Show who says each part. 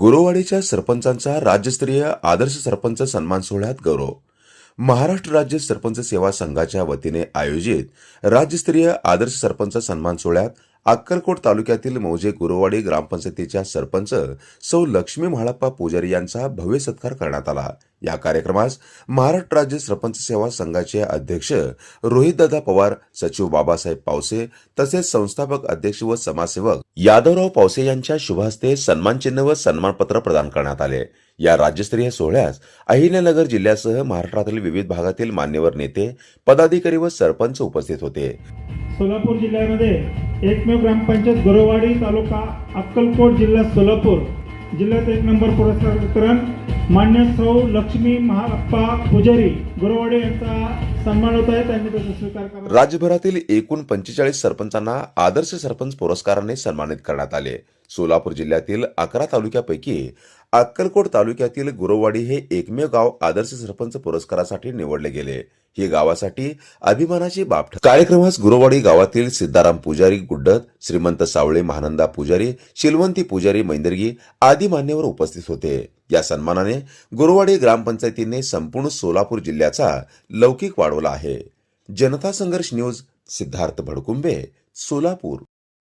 Speaker 1: गुरुवाडीच्या सरपंचांचा राज्यस्तरीय आदर्श सरपंच सन्मान सोहळ्यात गौरव. महाराष्ट्र राज्य सरपंच सेवा संघाच्या वतीने आयोजित राज्यस्तरीय आदर्श सरपंच सन्मान सोहळ्यात अक्कलकोट तालुक्यातील मौजे गुरुवाडी ग्रामपंचायतीच्या सरपंच सौ लक्ष्मी म्हाळप्पा पुजारी यांचा भव्य सत्कार करण्यात आला. या कार्यक्रमास महाराष्ट्र राज्य सरपंच सेवा संघाचे अध्यक्ष रोहितदादा पवार सचिव बाबासाहेब पावसे तसेच संस्थापक अध्यक्ष व समाजसेवक यादवराव पावसे यांच्या शुभहस्ते सन्मानचिन्ह व सन्मानपत्र प्रदान करण्यात आले. या राज्यस्तरीय सोहळ्यास अहिल्यानगर जिल्ह्यासह महाराष्ट्रातील विविध भागातील मान्यवर नेते पदाधिकारी व सरपंच उपस्थित होते.
Speaker 2: सोलापूर जिल्ह्यामध्ये एकमेव ग्रामपंचायत गोरवाडी तालुका अक्कलकोट जिल्हा सोलापूर. जिल्ह्यात एक नंबर पुरस्कार वितरण मान्य सौ लक्ष्मी महाप्पा पुजारी गोरवाडी यांचा सन्मान होत आहे. त्यांनी त्याचा स्वीकार करा
Speaker 1: राज्यभरातील एकूण पंचेचाळीस सरपंचांना आदर्श सरपंच पुरस्काराने सन्मानित करण्यात आले. सोलापूर जिल्ह्यातील अकरा तालुक्यापैकी अक्कलकोट तालुक्यातील गुरववाडी हे एकमेव गाव आदर्श सरपंच पुरस्कारासाठी निवडले गेले. ही गावासाठी अभिमानाची बाब कार्यक्रमास गुरुवाडी गावातील सिद्धाराम पुजारी गुड्डत श्रीमंत सावळे महानंदा पुजारी शिलवंती पुजारी मैंदर्गी आदी मान्यवर उपस्थित होते. या सन्मानाने गुरुवाडी ग्रामपंचायतीने संपूर्ण सोलापूर जिल्ह्याचा लौकिक वाढवला आहे. जनता संघर्ष न्यूज सिद्धार्थ भडकुंबे सोलापूर.